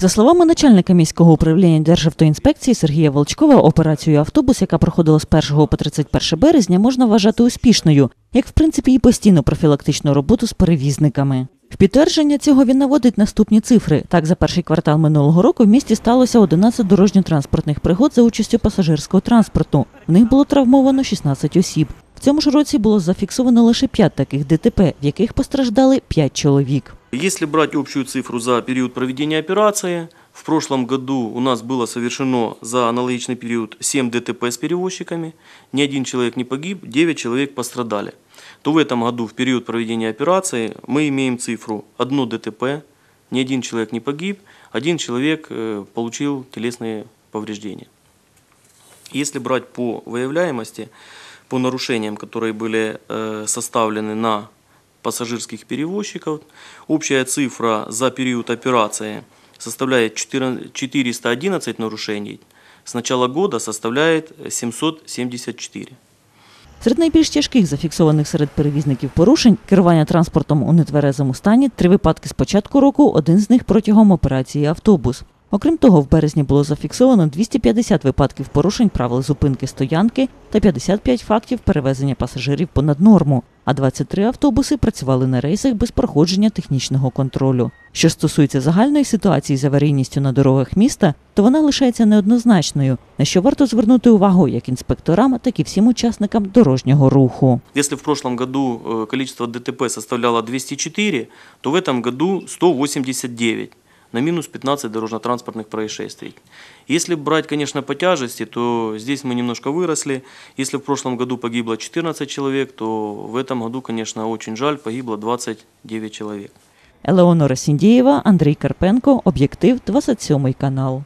За словами начальника міського управління Державтоінспекції Сергія Волчкова, операцію автобус, яка проходила з 1 по 31 березня, можна вважати успішною, як в принципі і постійну профілактичну роботу з перевізниками. В підтвердження цього він наводить наступні цифри. Так, за перший квартал минулого року в місті сталося 11 дорожньо-транспортних пригод за участю пасажирського транспорту. В них було травмовано 16 осіб. В цьому ж році було зафіксовано лише 5 таких ДТП, в яких постраждали 5 чоловік. Если брать общую цифру за период проведения операции, в прошлом году у нас было совершено за аналогичный период 7 ДТП с перевозчиками, ни один человек не погиб, 9 человек пострадали. То в этом году в период проведения операции мы имеем цифру 1 ДТП, ни один человек не погиб, один человек э, получил телесные повреждения. Если брать по выявляемости, по нарушениям, которые были э, составлены на пассажирских перевозчиков, общая цифра за период операции составляет 411 нарушений, с начала года составляет 774. Серед найбільш тяжких зафіксованих серед перевізників порушень керування транспортом у нетверезому стані три випадки з початку року, один з них протягом операції автобус. Окрім того, в березні було зафіксовано 250 випадків порушень правил зупинки стоянки та 55 фактів перевезення пасажирів понад норму, а 23 автобуси працювали на рейсах без проходження технічного контролю. Що стосується загальної ситуації з аварійністю на дорогах міста, то вона лишається неоднозначною, на що варто звернути увагу як інспекторам, так і всім учасникам дорожнього руху. Если в прошлом году э, количество ДТП составляло 204, то в этом году 189 на минус 15 дорожно-транспортных происшествий. Если брать, конечно, по тяжести, то здесь мы немножко выросли. Если в прошлом году погибло 14 человек, то в этом году, конечно, очень жаль, погибло 29 человек. Елеонора Сіндієва, Андрій Карпенко, Об'єктив, 27 канал.